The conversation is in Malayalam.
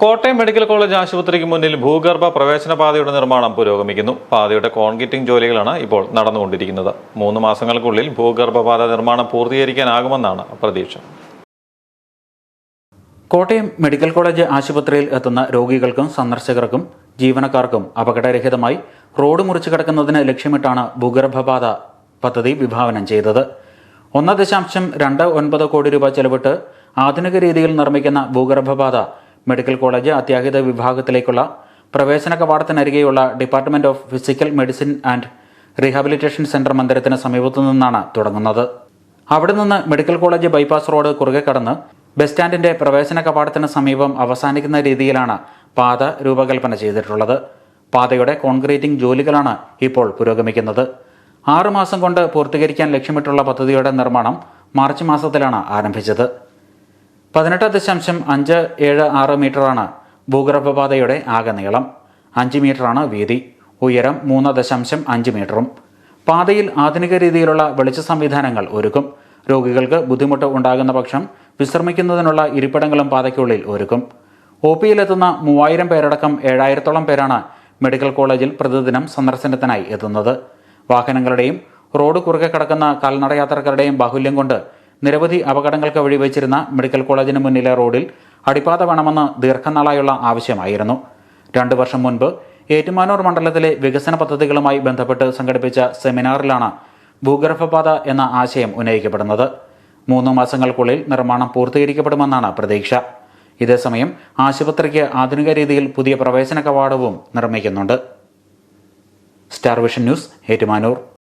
കോട്ടയം മെഡിക്കൽ കോളേജ് ആശുപത്രിക്ക് മുന്നിൽ ഭൂഗർഭ പ്രവേശന പാതയുടെ നിർമ്മാണം പുരോഗമിക്കുന്നു. പാതയുടെ കോൺക്രീറ്റിംഗ് ജോലികളാണ് ഇപ്പോൾ നടന്നുകൊണ്ടിരിക്കുന്നത്. മൂന്ന് മാസങ്ങൾക്കുള്ളിൽ ഭൂഗർഭ പാത നിർമ്മാണം പൂർത്തീകരിക്കാനാകുമെന്നാണ് പ്രതീക്ഷ. കോട്ടയം മെഡിക്കൽ കോളേജ് ആശുപത്രിയിൽ എത്തുന്ന രോഗികൾക്കും സന്ദർശകർക്കും ജീവനക്കാർക്കും അപകടരഹിതമായി റോഡ് മുറിച്ചു കിടക്കുന്നതിന് ലക്ഷ്യമിട്ടാണ് ഭൂഗർഭപാത പദ്ധതി വിഭാവനം ചെയ്തത്. ഒന്ന് ദശാംശം രണ്ട് ഒൻപത് കോടി രൂപ ചെലവിട്ട് ആധുനിക രീതിയിൽ നിർമ്മിക്കുന്ന ഭൂഗർഭപാത മെഡിക്കൽ കോളേജ് അത്യാഹിത വിഭാഗത്തിലേക്കുള്ള പ്രവേശന കവാടത്തിനരികെയുള്ള department of physical medicine and rehabilitation centre മന്ദിരത്തിന് സമീപത്തു നിന്നാണ് തുടങ്ങുന്നത്. അവിടെ നിന്ന് മെഡിക്കൽ കോളേജ് ബൈപ്പാസ് റോഡ് കുറുകെ കടന്ന് ബസ് സ്റ്റാൻഡിന്റെ പ്രവേശന കവാടത്തിന് സമീപം അവസാനിക്കുന്ന രീതിയിലാണ് പാത രൂപകൽപ്പന ചെയ്തിട്ടുള്ളത്. പാതയുടെ കോൺക്രീറ്റിംഗ് ജോലികളാണ് ഇപ്പോൾ പുരോഗമിക്കുന്നത്. ആറുമാസം കൊണ്ട് പൂർത്തീകരിക്കാൻ ലക്ഷ്യമിട്ടുള്ള പദ്ധതിയുടെ നിർമ്മാണം മാർച്ച് മാസത്തിലാണ് ആരംഭിച്ചത്. പതിനെട്ട് ദശാംശം അഞ്ച് ഏഴ് ആറ് മീറ്ററാണ് ഭൂഗർഭപാതയുടെ ആകെ നീളം. അഞ്ച് മീറ്ററാണ് വീതി. ഉയരം മൂന്ന് ദശാംശം അഞ്ച് മീറ്ററും. പാതയിൽ ആധുനിക രീതിയിലുള്ള വെളിച്ച സംവിധാനങ്ങൾ ഒരുക്കും. രോഗികൾക്ക് ബുദ്ധിമുട്ട് ഉണ്ടാകുന്ന പക്ഷം വിശ്രമിക്കുന്നതിനുള്ള ഇരിപ്പിടങ്ങളും പാതയ്ക്കുള്ളിൽ ഒരുക്കും. ഒ പിയിലെത്തുന്ന മൂവായിരം പേരടക്കം ഏഴായിരത്തോളം പേരാണ് മെഡിക്കൽ കോളേജിൽ പ്രതിദിനം സന്ദർശനത്തിനായി എത്തുന്നത്. വാഹനങ്ങളുടെയും റോഡ് കുറുകെ കിടക്കുന്ന കാൽനടയാത്രക്കാരുടെയും ബാഹുല്യം കൊണ്ട് നിരവധി അപകടങ്ങൾക്ക് വഴിവെച്ചിരുന്ന മെഡിക്കൽ കോളേജിന് മുന്നിലെ റോഡിൽ അടിപ്പാത വേണമെന്ന് ദീർഘനാളായുള്ള ആവശ്യമായിരുന്നു. രണ്ടു വർഷം മുൻപ് ഏറ്റുമാനൂർ മണ്ഡലത്തിലെ വികസന പദ്ധതികളുമായി ബന്ധപ്പെട്ട് സംഘടിപ്പിച്ച സെമിനാറിലാണ് ഭൂഗർഭപാത എന്ന ആശയം ഉന്നയിക്കപ്പെടുന്നത്. മൂന്ന് മാസങ്ങൾക്കുള്ളിൽ നിർമ്മാണം പൂർത്തീകരിക്കപ്പെടുമെന്നാണ് പ്രതീക്ഷ. ഇതേസമയം ആശുപത്രിക്ക് ആധുനിക രീതിയിൽ പുതിയ പ്രവേശന കവാടവും നിർമ്മിക്കുന്നുണ്ട്. Star Vision News Ettumanoor.